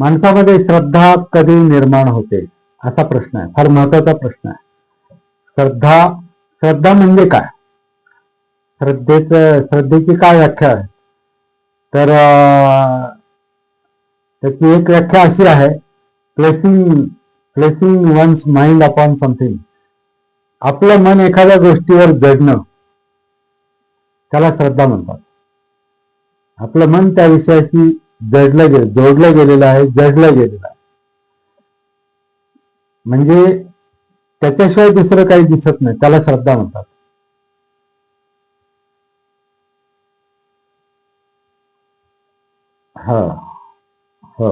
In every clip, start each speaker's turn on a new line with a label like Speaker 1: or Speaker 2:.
Speaker 1: माणसामध्ये श्रद्धा कधी निर्माण होते? असा प्रश्न आहे. फार महत्त्वाचा प्रश्न आहे. श्रद्धा श्रद्धा म्हणजे काय? श्रद्धेच श्रद्धेची काय व्याख्या आहे? तर त्याची एक व्याख्या अशी आहे placing placing one's mind upon something आपलं मन एखाद्या गोष्टीवर जडणं त्याला श्रद्धा म्हणतात. आपलं मन त्या विषयाशी जडला गेलं जोडला गेलेलं आहे जडला गेलेलं आहे. म्हणजे त्याच्याशिवाय दुसरं काही दिसत नाही त्याला श्रद्धा म्हणतात. हो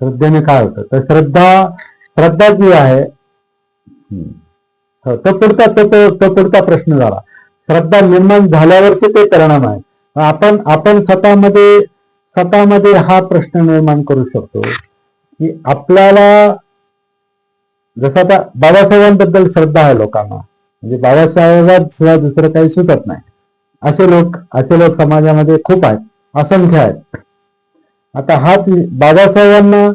Speaker 1: श्रद्धेने काय होतं? तर श्रद्धा श्रद्धा जी आहे हो तो पुढचा तो तो तो पुढचा प्रश्न झाला. श्रद्धा निर्माण झाल्यावरती ते परिणाम आहे आपण आपण स्वतःमध्ये स्वतःमध्ये हा प्रश्न निर्माण करू शकतो की आपल्याला जसं आता बाबासाहेबांबद्दल श्रद्धा आहे लोकांना म्हणजे बाबासाहेबांशिवाय दुसरं काही सुचत नाही. असे लोक असे लोक समाजामध्ये खूप आहेत असंख्य आहेत. आता हाच बाबासाहेबांना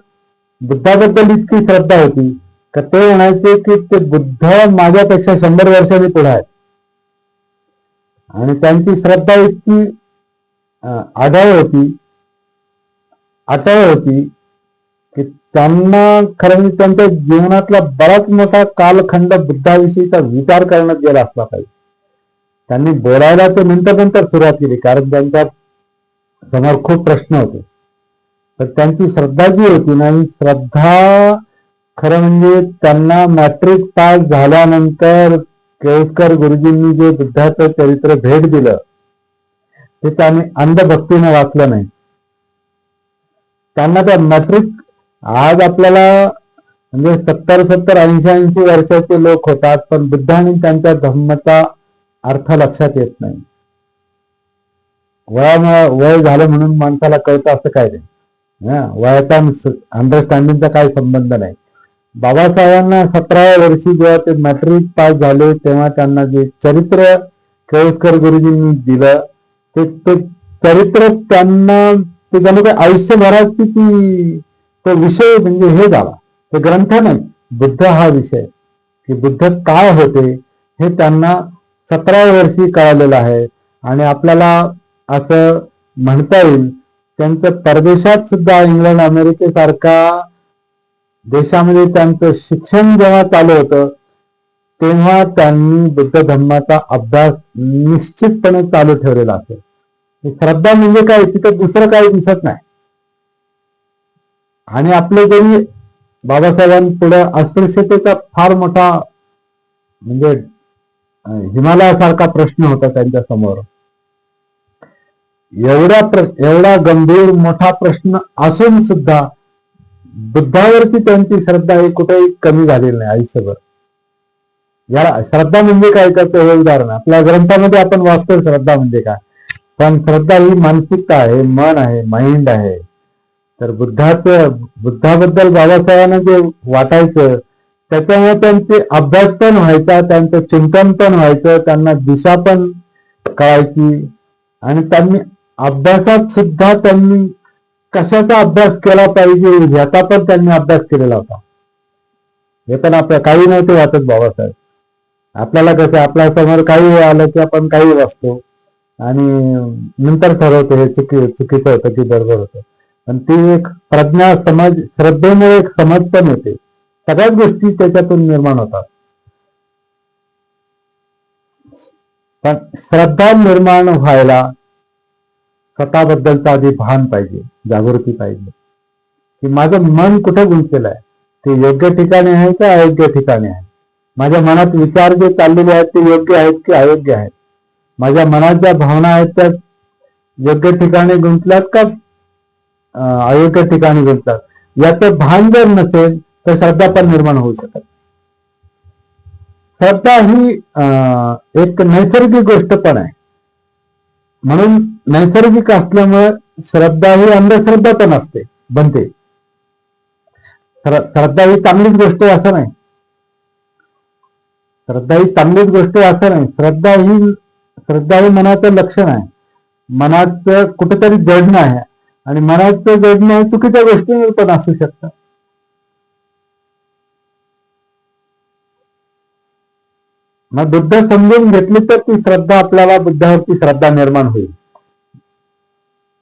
Speaker 1: बुद्धाबद्दल इतकी श्रद्धा होती का ते म्हणायचे की ते बुद्ध माझ्यापेक्षा शंभर वर्षांनी पुढे आहेत. आणि त्यांची श्रद्धा इतकी अं, आढळ होती अटळ होती की त्यांना खरं म्हणजे त्यांच्या जीवनातला बराच मोठा कालखंड बुद्धाविषयीचा विचार करण्यात गेला असला पाहिजे. त्यांनी बोलायला ते नंतर नंतर सुरुवात केली कारण त्यांच्यासमोर खूप प्रश्न होते. तर त्यांची श्रद्धा जी होती ना ही श्रद्धा खरं म्हणजे त्यांना मॅट्रिक पास झाल्यानंतर केळकर गुरुजींनी जे बुद्धाचं चरित्र भेट दिलं ते त्यांनी अंधभक्तीने वाचलं नाही. त्यांना त्या मॅट्रिक आज आपल्याला म्हणजे सत्तर सत्तर ऐंशी ऐंशी वर्षाचे लोक होतात पण बुद्धाने त्यांच्या धम्मचा अर्थ लक्षात येत नाही. वयामुळे वय झालं म्हणून माणसाला कळतं असं काय नाही. हा, वयाचा अंडरस्टँडिंगचा काही संबंध नाही. बाबासाहेबांना सतराव्या वर्षी जेव्हा ते मॅट्रिक पास झाले तेव्हा त्यांना जे चरित्र केळसकर गुरुजींनी दिलं ते ते चरित्र त्यांना ते जणू काही आयुष्यभराची ती तो विषय म्हणजे हे झाला. ते ग्रंथ नाही बुद्ध हा विषय. की बुद्ध काय होते हे त्यांना सतराव्या वर्षी कळालेलं आहे. आणि आपल्याला असं म्हणता येईल त्यांचं परदेशात सुद्धा इंग्लंड अमेरिकेसारखा देशामध्ये त्यांचं शिक्षण जेव्हा चालू होतं तेव्हा त्यांनी बुद्ध धर्माचा अभ्यास निश्चितपणे चालू ठेवलेला असेल. श्रद्धा म्हणजे काय? तिथं दुसरं काही दिसत नाही. आणि आपले जरी बाबासाहेबांपुढे अस्पृश्यतेचा फार मोठा म्हणजे हिमालयासारखा प्रश्न होता त्यांच्यासमोर. एवढा एवढा गंभीर मोठा प्रश्न असून सुद्धा बुद्धावरती त्यांची श्रद्धा ही कुठेही कमी झालेली नाही आयुष्यभर. याला श्रद्धा म्हणजे काय? त्याचं हे उदाहरण. आपल्या ग्रंथामध्ये आपण वाचतो श्रद्धा म्हणजे काय? पण श्रद्धा ही मानसिकता आहे? मन आहे माइंड आहे. तर बुद्धाचं बुद्धाबद्दल बाबासाहेबांना जे वाटायचं त्याच्यामुळे त्यांचे अभ्यास पण व्हायचा त्यांचं चिंतन पण व्हायचं त्यांना दिशा पण कळायची. आणि त्यांनी अभ्यासात सुद्धा त्यांनी कशाचा अभ्यास केला पाहिजे याचा पण त्यांनी अभ्यास केलेला होता. हे पण आपल्या काही नव्हते वाटत बाबासाहेब. आपल्याला कसं आपल्यासमोर काही आलं की आपण काही वाचतो. आणि नंतर ठरवतो हे चुकी चुकीचं होतं की बरोबर होतं. पण ती एक प्रज्ञा समज श्रद्धेमुळे एक समज पण येते. सगळ्याच गोष्टी त्याच्यातून निर्माण होतात. पण श्रद्धा निर्माण व्हायला स्वतःबद्दलचं आधी भान पाहिजे जागृती पाहिजे. की माझं मन कुठे गुंतलेलं आहे? ते योग्य ठिकाणी आहे का अयोग्य ठिकाणी आहे? माझ्या मनात विचार जे चाललेले आहेत ते योग्य आहेत की अयोग्य आहेत? माझ्या मनात ज्या भावना आहेत त्या योग्य ठिकाणी गुंतल्यात का अयोग्य ठिकाणी गुंततात याचं भान जर नसेल तर श्रद्धा पण निर्माण होऊ शकत श्रद्धा ही एक नैसर्गिक गोष्ट पण आहे. म्हणून नैसर्गिक असल्यामुळे श्रद्धा ही अंधश्रद्धा पण असते बनते. श्रद्धा ही चांगलीच गोष्ट आहे असं नाही. श्रद्धा ही चांगलीच गोष्ट आहे असं नाही. श्रद्धा ही श्रद्धा हे मनाचं लक्षण आहे. मनाचं कुठेतरी जडणं आहे. आणि मनाचं जडणं चुकीच्या गोष्टींवर पण असू शकतात मग बुद्ध समजून घेतली तर ती श्रद्धा आपल्याला बुद्धावरती श्रद्धा निर्माण होईल.